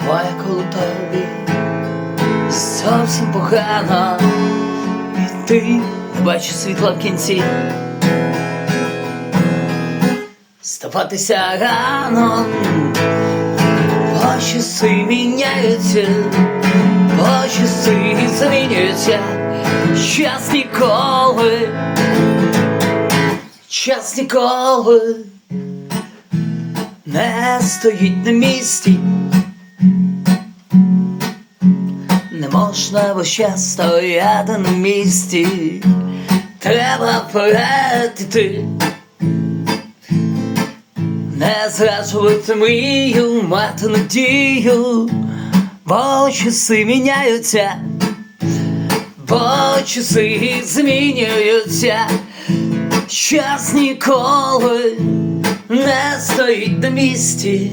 Буває, коли тобі зовсім погано, і ти не бачиш світла в кінці. Ставатися рано, бо часи міняються, бо часи змінюються, час ніколи, час ніколи не стоїть на місці. Не можна час стояти на місці, треба вперед іти. Не зраджувати мрію, мати надію, бо часи міняються, бо часи змінюються, час ніколи не стоїть на місці.